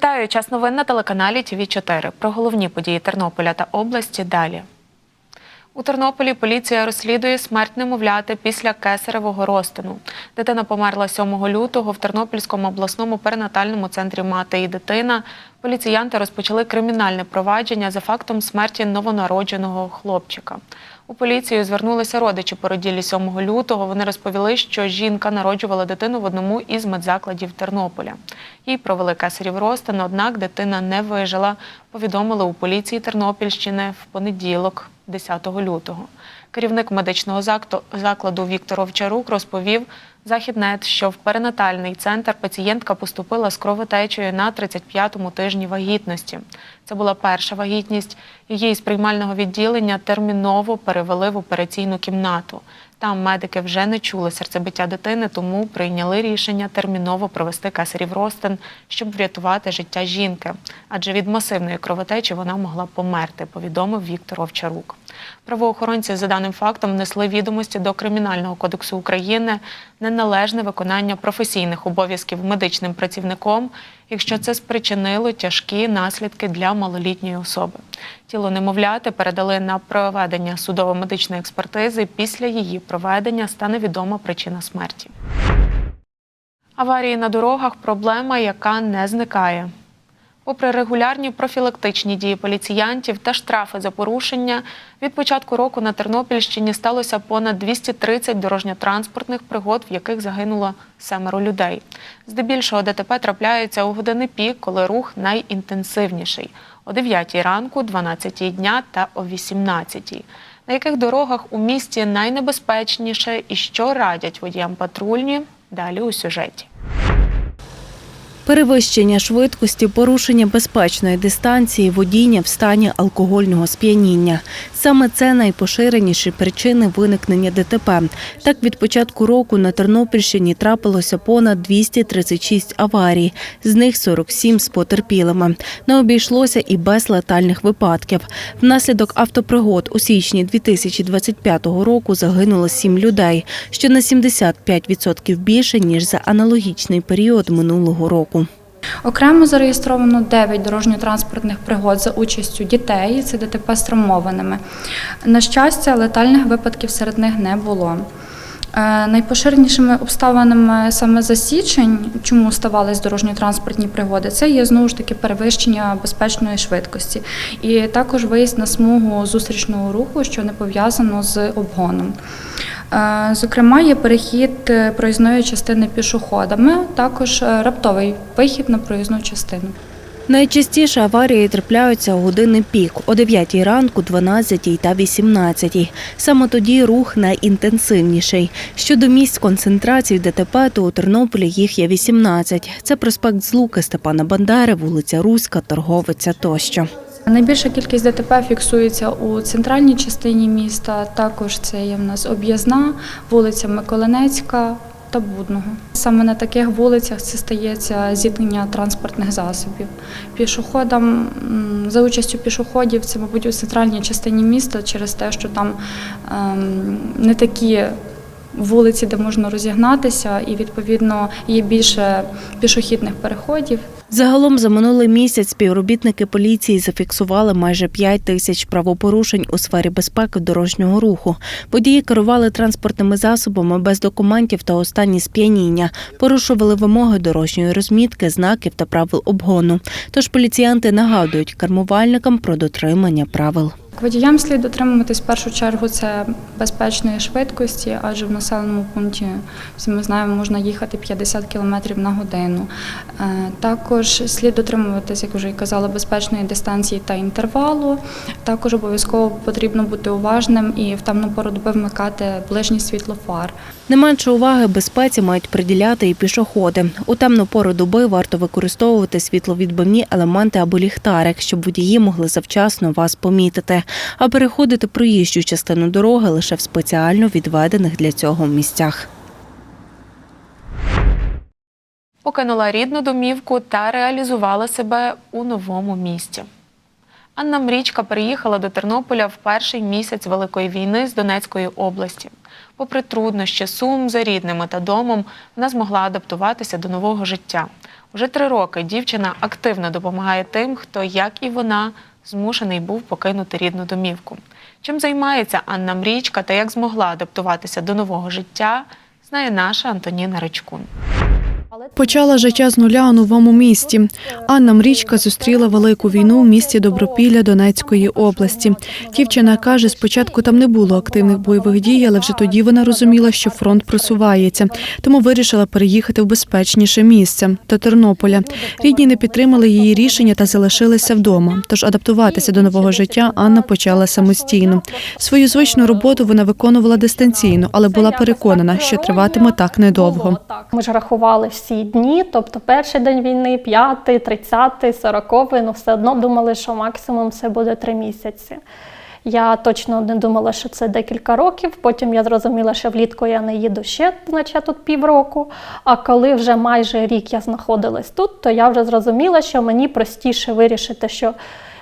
Вітаю! Час новин на телеканалі ТВ 4 Про головні події Тернополя та області далі. У Тернополі поліція розслідує смерть немовляти після кесаревого розтину. Дитина померла 7 лютого в Тернопільському обласному перинатальному центрі мати і дитина. Поліціянти розпочали кримінальне провадження за фактом смерті новонародженого хлопчика. У поліцію звернулися родичі породілі 7 лютого. Вони розповіли, що жінка народжувала дитину в одному із медзакладів Тернополя. Їй провели кесарів розтин, однак дитина не вижила. Повідомили у поліції Тернопільщини в понеділок, 10 лютого. Керівник медичного закладу Віктор Овчарук розповів Західнет, що в перинатальний центр пацієнтка поступила з кровотечею на 35-му тижні вагітності. Це була перша вагітність. Її з приймального відділення терміново перевели в операційну кімнату. Там медики вже не чули серцебиття дитини, тому прийняли рішення терміново провести кесарів розтин, щоб врятувати життя жінки. Адже від масивної кровотечі вона могла померти, повідомив Віктор Овчарук. Правоохоронці за даним фактом внесли відомості до Кримінального кодексу України неналежне виконання професійних обов'язків медичним працівником, якщо це спричинило тяжкі наслідки для малолітньої особи. Тіло немовляти передали на проведення судово-медичної експертизи. Після її проведення стане відома причина смерті. Аварії на дорогах проблема, яка не зникає. Попри регулярні профілактичні дії поліціянтів та штрафи за порушення, від початку року на Тернопільщині сталося понад 230 дорожньо-транспортних пригод, в яких загинуло семеро людей. Здебільшого ДТП трапляються у години пік, коли рух найінтенсивніший о 9 ранку, 12 дня та о 18. На яких дорогах у місті найнебезпечніше і що радять водіям патрульні? Далі у сюжеті. Перевищення швидкості, порушення безпечної дистанції, водіння в стані алкогольного сп'яніння. Саме це найпоширеніші причини виникнення ДТП. Так, від початку року на Тернопільщині трапилося понад 236 аварій, з них 47 з потерпілими. Не обійшлося і без летальних випадків. Внаслідок автопригод у січні 2025 року загинуло 7 людей, що на 75% більше, ніж за аналогічний період минулого року. Окремо зареєстровано 9 дорожньо-транспортних пригод за участю дітей. Це ДТП з травмованими. На щастя, летальних випадків серед них не було. Е, Найпоширенішими обставинами саме за січень, чому ставались дорожньо-транспортні пригоди, це є знову ж таки перевищення безпечної швидкості, і також виїзд на смугу зустрічного руху, що не пов'язано з обгоном. Е, Зокрема, є перехід е, проїзної частини пішоходами, також е, раптовий вихід на проїзну частину. Найчастіше аварії трапляються у години пік о 9 ранку, 12 та 18. Саме тоді рух найінтенсивніший. Щодо місць концентрації ДТП, то у Тернополі їх є 18. Це проспект Злуки Степана Бандери, вулиця Руська, Торговиця тощо. Найбільша кількість ДТП фіксується у центральній частині міста. Також це є в нас об'їзна, вулиця Миколинецька та Будного. Саме на таких вулицях це стається зіткнення транспортних засобів. Пішоходам за участю пішоходів це, мабуть, у центральній частині міста через те, що там ем, не такі вулиці, де можна розігнатися, і відповідно є більше пішохідних переходів. Загалом за минулий місяць співробітники поліції зафіксували майже 5 тисяч правопорушень у сфері безпеки дорожнього руху. Водії керували транспортними засобами без документів та останні сп'яніння, порушували вимоги дорожньої розмітки, знаків та правил обгону. Тож поліціянти нагадують кермувальникам про дотримання правил. Водіям слід дотримуватись в першу чергу це безпечної швидкості, адже в населеному пункті всі ми знаємо, можна їхати 50 км на годину. Е, Також слід дотримуватись, як вже і казала, безпечної дистанції та інтервалу. Також обов'язково потрібно бути уважним і в темну пору доби вмикати ближнє світло фар. Не менше уваги безпеці мають приділяти і пішоходи. У темну пору доби варто використовувати світловідбивні елементи або ліхтарик, щоб водії могли завчасно вас помітити, а переходити проїжджу частину дороги лише в спеціально відведених для цього місцях. покинула рідну домівку та реалізувала себе у новому місті. Анна Мрічка переїхала до Тернополя в перший місяць Великої війни з Донецької області. Попри труднощі, сум за рідними та домом, вона змогла адаптуватися до нового життя. Уже три роки дівчина активно допомагає тим, хто, як і вона, змушений був покинути рідну домівку. Чим займається Анна Мрічка та як змогла адаптуватися до нового життя, знає наша Антоніна Ричкун. Почала життя з нуля у новому місті. Анна Мрічка зустріла велику війну в місті Добропілля Донецької області. Дівчина каже, спочатку там не було активних бойових дій, але вже тоді вона розуміла, що фронт просувається, тому вирішила переїхати в безпечніше місце до Тернополя. Рідні не підтримали її рішення та залишилися вдома. Тож адаптуватися до нового життя Анна почала самостійно. Свою звичну роботу вона виконувала дистанційно, але була переконана, що триватиме так недовго. Ми ж рахували всі дні, тобто перший день війни, п'ятий, тридцятий, сороковий, ну все одно думали, що максимум це буде три місяці. Я точно не думала, що це декілька років. Потім я зрозуміла, що влітку я не їду ще, значить тут півроку. А коли вже майже рік я знаходилась тут, то я вже зрозуміла, що мені простіше вирішити, що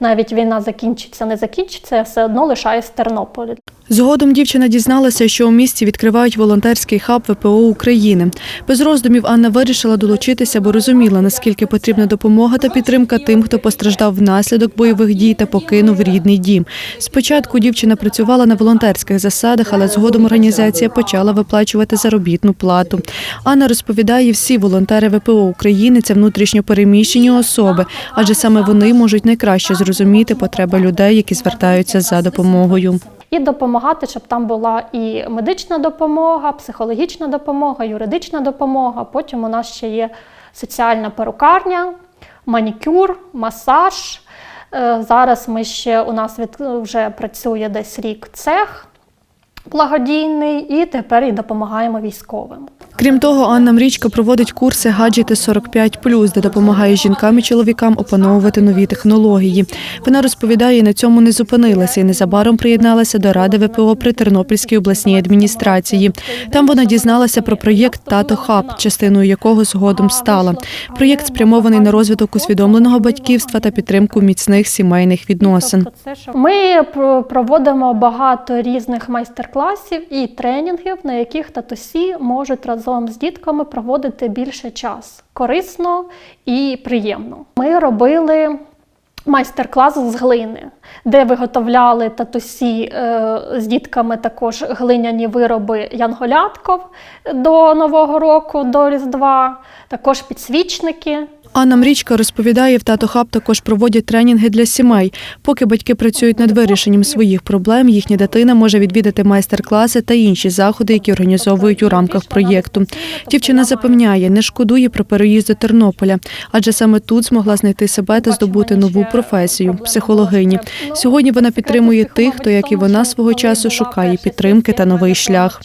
навіть війна закінчиться, не закінчиться, я все одно лишаюсь в Тернополі. Згодом дівчина дізналася, що у місті відкривають волонтерський хаб ВПО України. Без роздумів Анна вирішила долучитися, бо розуміла, наскільки потрібна допомога та підтримка тим, хто постраждав внаслідок бойових дій та покинув рідний дім. Спочатку дівчина працювала на волонтерських засадах, але згодом організація почала виплачувати заробітну плату. Анна розповідає, всі волонтери ВПО України це внутрішньо переміщені особи, адже саме вони можуть найкраще зрозуміти потреби людей, які звертаються за допомогою. І допомагати, щоб там була і медична допомога, психологічна допомога, юридична допомога. Потім у нас ще є соціальна перукарня, манікюр, масаж. Е, Зараз ми ще у нас від, вже працює десь рік цех благодійний, і тепер і допомагаємо військовим. Крім того, Анна Мрічка проводить курси гаджети 45+, де допомагає жінкам і чоловікам опановувати нові технології. Вона розповідає, на цьому не зупинилася і незабаром приєдналася до ради ВПО при Тернопільській обласній адміністрації. Там вона дізналася про проєкт Тато Хаб, частиною якого згодом стала. Проєкт спрямований на розвиток усвідомленого батьківства та підтримку міцних сімейних відносин. Ми пр- проводимо багато різних майстер-класів і тренінгів, на яких татусі можуть разом з дітками проводити більше час корисно і приємно. Ми робили. Майстер-клас з глини, де виготовляли татусі е, з дітками також глиняні вироби янголятков до Нового року, до Різдва, також підсвічники. Анна Мрічка розповідає, в Тато Хаб також проводять тренінги для сімей. Поки батьки працюють над вирішенням своїх проблем, їхня дитина може відвідати майстер-класи та інші заходи, які організовують у рамках проєкту. Дівчина запевняє, не шкодує про переїзд до Тернополя, адже саме тут змогла знайти себе та здобути нову професію психологині. Сьогодні вона підтримує тих, хто, як і вона, свого часу шукає підтримки та новий шлях.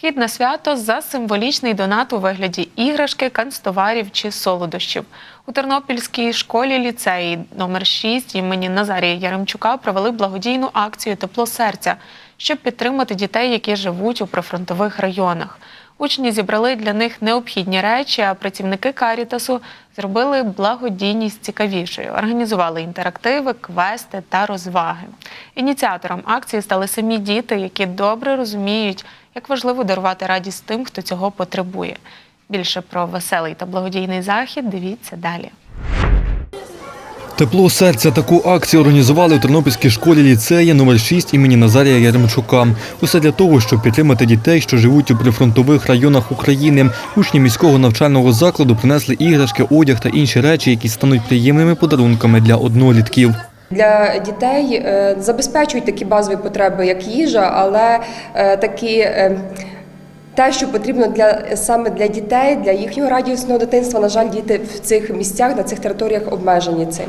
Вхід свято за символічний донат у вигляді іграшки, канцтоварів чи солодощів. У Тернопільській школі ліцеї номер 6 імені Назарія Яремчука провели благодійну акцію Тепло серця, щоб підтримати дітей, які живуть у прифронтових районах. Учні зібрали для них необхідні речі, а працівники Карітасу зробили благодійність цікавішою, організували інтерактиви, квести та розваги. Ініціатором акції стали самі діти, які добре розуміють, як важливо дарувати радість тим, хто цього потребує. Більше про веселий та благодійний захід дивіться далі. Тепло серця таку акцію організували у Тернопільській школі ліцеї номер 6 імені Назарія Яремчука. Усе для того, щоб підтримати дітей, що живуть у прифронтових районах України. Учні міського навчального закладу принесли іграшки, одяг та інші речі, які стануть приємними подарунками для однолітків. Для дітей е, забезпечують такі базові потреби, як їжа, але е, такі. Те, що потрібно для саме для дітей, для їхнього радісного дитинства, на жаль, діти в цих місцях, на цих територіях обмежені цим.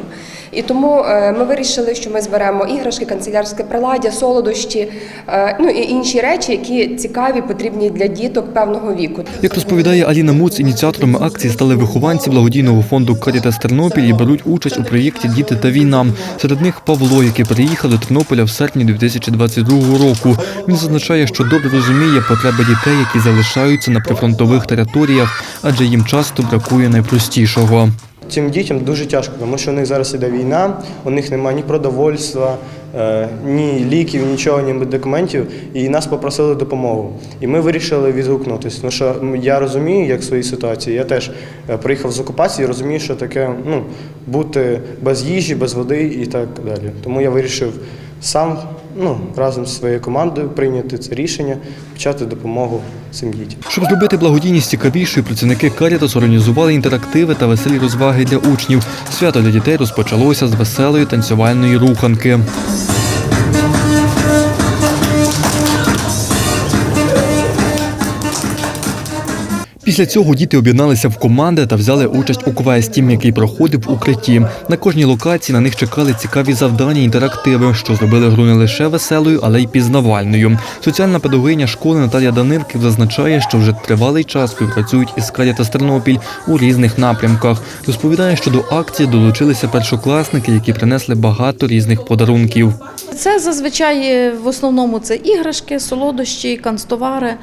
І тому е, ми вирішили, що ми зберемо іграшки, канцелярське приладдя, солодощі, е, ну і інші речі, які цікаві, потрібні для діток певного віку. Як розповідає Аліна Муц, ініціаторами акції стали вихованці благодійного фонду Карітас Тернопіль і беруть участь у проєкті Діти та війна. Серед них Павло, який приїхав до Тернополя в серпні 2022 року. Він зазначає, що добре розуміє потреби дітей, які залишаються на прифронтових територіях, адже їм часто бракує найпростішого. цим дітям дуже тяжко, тому що у них зараз іде війна, у них немає ні продовольства, е, ні ліків, нічого, ні медикаментів. І нас попросили допомогу. І ми вирішили відгукнутися. Тому що я розумію, як в своїй ситуації. Я теж е, приїхав з окупації, розумію, що таке ну, бути без їжі, без води і так далі. Тому я вирішив сам ну, разом зі своєю командою прийняти це рішення, почати допомогу цим дітям. Щоб зробити благодійність цікавішою, працівники Карітас організували інтерактиви та веселі розваги для учнів. Свято для дітей розпочалося з веселої танцювальної руханки. Після цього діти об'єдналися в команди та взяли участь у квесті, який проходив в укритті. На кожній локації на них чекали цікаві завдання, інтерактиви, що зробили гру не лише веселою, але й пізнавальною. Соціальна педагогиня школи Наталія Данилків зазначає, що вже тривалий час співпрацюють із Карітас Тернопіль у різних напрямках. Розповідає, що до акції долучилися першокласники, які принесли багато різних подарунків. Це зазвичай е, в основному це іграшки, солодощі, канцтовари.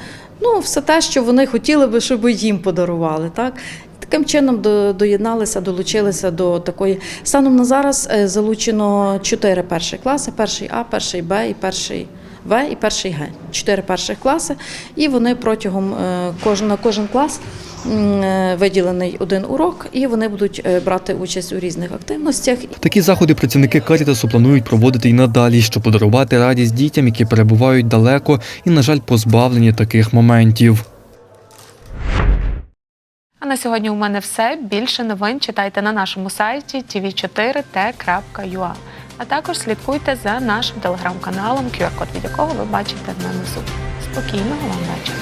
Ну, все те, що вони хотіли би, щоб їм подарували. Так? Таким чином до- доєдналися, долучилися до такої. Станом на зараз е, залучено чотири перші класи: перший А, перший Б і перший В і перший Г. Чотири перших класи. І вони протягом е, кожен, на кожен клас е, виділений один урок, і вони будуть е, брати участь у різних активностях. Такі заходи працівники Карітасу планують проводити і надалі, щоб подарувати радість дітям, які перебувають далеко і, на жаль, позбавлені таких моментів. А на сьогодні у мене все. Більше новин читайте на нашому сайті tv4t.ua. А також слідкуйте за нашим телеграм-каналом, QR-код від якого ви бачите на низу. Спокійного вам вечора.